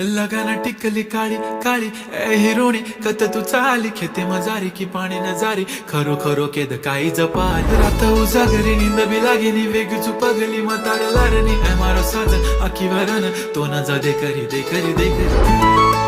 लगाना टिकली काळी काळी ए हिरोणी कत तू चाली खेते मजारी की पाणी न जारी खरो खरो केद काही जपाल. रात उजागरी निंद बी लागेनी वेग पगली मतार लारणी. मारो साध अखी वरण तो न जा दे करी दे करी दे करी.